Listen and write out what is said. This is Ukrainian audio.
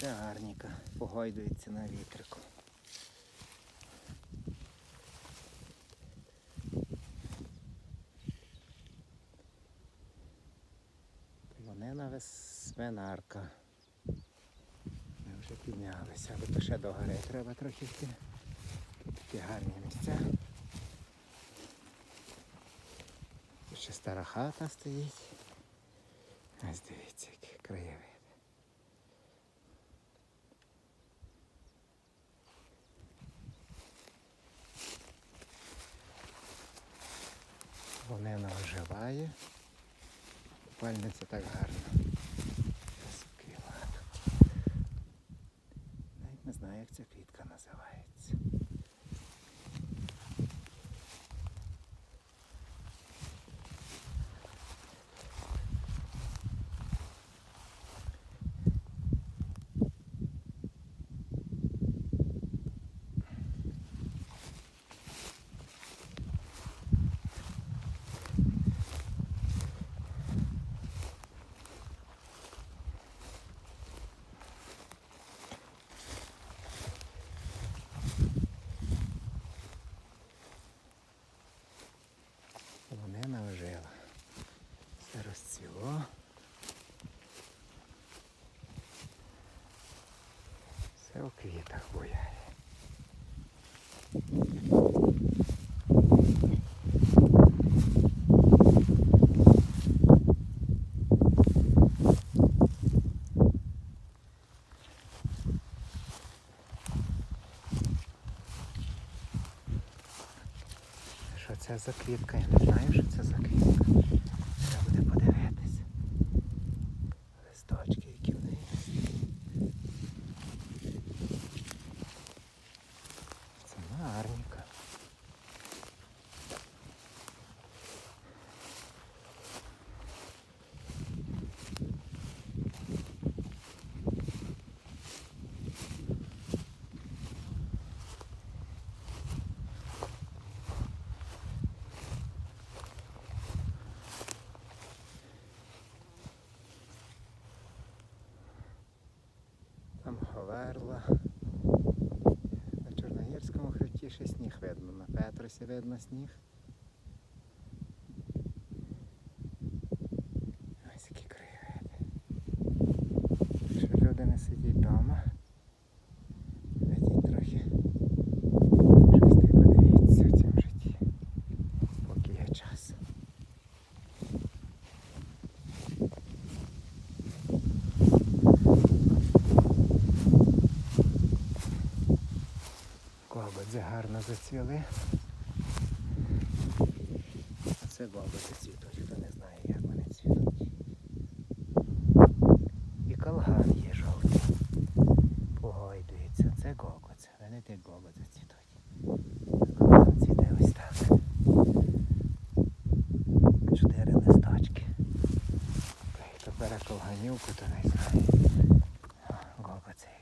Це гарніка. Погойдується на вітрику. Полонена свинарка. Ми вже піднялися, але то ще до гори треба трохи йти. Такі гарні місця. Тут ще стара хата стоїть. Ось дивіться, який краєвид. Вони оживає. Купальниця так гарно. Розквіла. Навіть не знаю, як ця квітка називається. У квітах. Що це за квітка? Я не знаю, що це за квітка. Треба буде подивитися. Листочки, які в неї. Це марніка. Там говерла. На Чорногірському хребті ще сніг видно. На Петросі видно сніг. гарно зацвіли. А це баби зацвітуть, хто не знає, як вони цвітуть. І калган є жовтий. Погойдується. Це гогоць. Вони тих гогоць зацвітуть. Калган цвіте ось так. Чотири листочки. Хто бере колганівку, то не знає. Гогоцей.